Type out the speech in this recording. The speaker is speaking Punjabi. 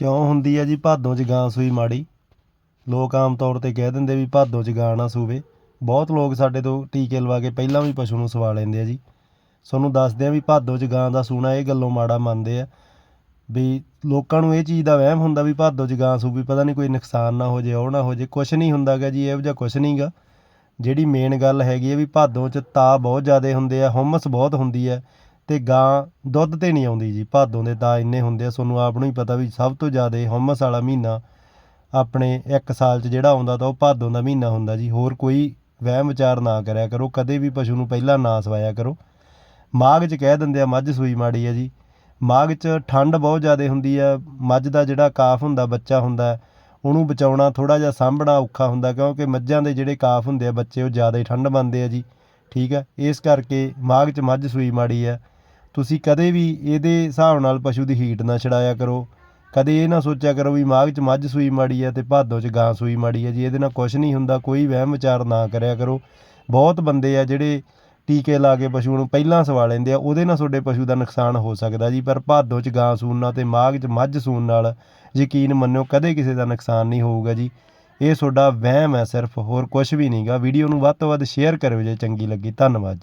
ਕਿਉਂ ਹੁੰਦੀ ਹੈ ਜੀ ਭਾਦੋਂ 'ਚ ਗਾਂ ਸੂਈ ਮਾੜੀ? ਲੋਕ ਆਮ ਤੌਰ 'ਤੇ ਕਹਿ ਦਿੰਦੇ ਵੀ ਭਾਦੋਂ 'ਚ ਗਾਂ ਨਾ ਸੂਵੇ। ਬਹੁਤ ਲੋਕ ਸਾਡੇ ਤੋਂ ਟੀਕੇ ਲਵਾ ਕੇ ਪਹਿਲਾਂ ਵੀ ਪਸ਼ੂ ਨੂੰ ਸਵਾ ਲੈਂਦੇ ਆ ਜੀ। ਤੁਹਾਨੂੰ ਦੱਸਦੇ ਆ ਵੀ ਭਾਦੋਂ 'ਚ ਗਾਂ ਦਾ ਸੂਣਾ ਇਹ ਗੱਲੋਂ ਮਾੜਾ ਮੰਨਦੇ ਆ ਵੀ ਲੋਕਾਂ ਨੂੰ ਇਹ ਚੀਜ਼ ਦਾ ਵਹਿਮ ਹੁੰਦਾ ਵੀ ਭਾਦੋਂ 'ਚ ਗਾਂ ਸੂਵੀ, ਪਤਾ ਨਹੀਂ ਕੋਈ ਨੁਕਸਾਨ ਨਾ ਹੋ ਜੇ, ਉਹ ਨਾ ਹੋ ਜੇ, ਕੁਛ ਨਹੀਂ ਹੁੰਦਾਗਾ ਜੀ, ਇਹੋ ਜਿਹਾ ਕੁਛ ਨਹੀਂਗਾ ਜਿਹੜੀ ਮੇਨ ਗੱਲ ਹੈਗੀ ਹੈ ਵੀ ਭਾਦੋਂ 'ਚ ਤਾ ਬਹੁਤ ਜ਼ਿਆਦਾ ਹੁੰਦੇ ਆ, ਹੁਮਸ ਬਹੁਤ ਹੁੰਦੀ ਹੈ ਅਤੇ ਗਾਂ ਦੁੱਧ ਤੇ ਨਹੀਂ ਆਉਂਦੀ ਜੀ, ਭਾਦੋਂ ਦੇ ਤਾਂ ਇੰਨੇ ਹੁੰਦੇ ਆ, ਤੁਹਾਨੂੰ ਆਪ ਨੂੰ ਹੀ ਪਤਾ ਵੀ ਸਭ ਤੋਂ ਜ਼ਿਆਦਾ ਹੁਮਸ ਵਾਲਾ ਮਹੀਨਾ ਆਪਣੇ ਇੱਕ ਸਾਲ 'ਚ ਜਿਹੜਾ ਆਉਂਦਾ ਤਾਂ ਉਹ ਭਾਦੋਂ ਦਾ ਮਹੀਨਾ ਹੁੰਦਾ ਜੀ। ਹੋਰ ਕੋਈ ਵਹਿਮ ਵਿਚਾਰ ਨਾ ਕਰਿਆ ਕਰੋ, ਕਦੇ ਵੀ ਪਸ਼ੂ ਨੂੰ ਪਹਿਲਾਂ ਨਾ ਸਵਾਇਆ ਕਰੋ। ਮਾਘ 'ਚ ਕਹਿ ਦਿੰਦੇ ਆ, ਮੱਝ ਸੂਈ ਮਾੜੀ ਹੈ ਜੀ। ਮਾਘ 'ਚ ਠੰਡ ਬਹੁਤ ਜ਼ਿਆਦਾ ਹੁੰਦੀ ਆ, ਮੱਝ ਦਾ ਜਿਹੜਾ ਕਾਫ ਹੁੰਦਾ, ਬੱਚਾ ਹੁੰਦਾ, ਉਹਨੂੰ ਬਚਾਉਣਾ ਥੋੜਾ ਜਿਹਾ ਸਾਂਭਣਾ ਔਖਾ ਹੁੰਦਾ, ਕਿਉਂਕਿ ਮੱਝਾਂ ਦੇ ਜਿਹੜੇ ਕਾਫ ਹੁੰਦੇ ਆ ਬੱਚੇ, ਉਹ ਜ਼ਿਆਦਾ ਹੀ ਠੰਡ ਮੰਨਦੇ ਆ ਜੀ। ਠੀਕ ਹੈ ਇਸ ਕਰਕੇ ਮਾਘ 'ਚ ਮੱਝ ਸੂਈ ਮਾੜੀ ਆ। ਤੁਸੀਂ ਕਦੇ ਵੀ ਇਹਦੇ ਹਿਸਾਬ ਨਾਲ ਪਸ਼ੂ ਦੀ ਹੀਟ ਨਾ ਛਡਾਇਆ ਕਰੋ। ਕਦੇ ਇਹ ਨਾ ਸੋਚਿਆ ਕਰੋ ਵੀ ਮਾਘ 'ਚ ਮੱਝ ਸੂਈ ਮਾੜੀ ਹੈ ਤੇ ਭਾਦੋਂ 'ਚ ਗਾਂ ਸੂਈ ਮਾੜੀ ਹੈ ਜੀ ਇਹਦੇ ਨਾਲ ਕੁਝ ਨਹੀਂ ਹੁੰਦਾ, ਕੋਈ ਵਹਿਮ ਵਿਚਾਰ ਨਾ ਕਰਿਆ ਕਰੋ। ਬਹੁਤ ਬੰਦੇ ਆ ਜਿਹੜੇ ਟੀਕੇ ਲਾ ਕੇ ਪਸ਼ੂ ਨੂੰ ਪਹਿਲਾਂ ਸਵਾ ਲੈਂਦੇ ਆ, ਉਹਦੇ ਨਾਲ ਤੁਹਾਡੇ ਪਸ਼ੂ ਦਾ ਨੁਕਸਾਨ ਹੋ ਸਕਦਾ ਜੀ। ਪਰ ਭਾਦੋਂ 'ਚ ਗਾਂ ਸੂਣ ਨਾਲ ਤੇ ਮਾਘ 'ਚ ਮੱਝ ਸੂਣ ਨਾਲ ਯਕੀਨ ਮੰਨਿਓ, ਕਦੇ ਕਿਸੇ ਦਾ ਨੁਕਸਾਨ ਨਹੀਂ ਹੋਊਗਾ ਜੀ। ਇਹ ਤੁਹਾਡਾ ਵਹਿਮ ਹੈ ਸਿਰਫ, ਹੋਰ ਕੁਝ ਵੀ ਨਹੀਂਗਾ। ਵੀਡੀਓ ਨੂੰ ਵੱਧ ਤੋਂ ਵੱਧ ਸ਼ੇਅਰ ਕਰਿਓ ਜੇ ਚੰਗੀ ਲੱਗੀ। ਧੰਨਵਾਦ ਜੀ।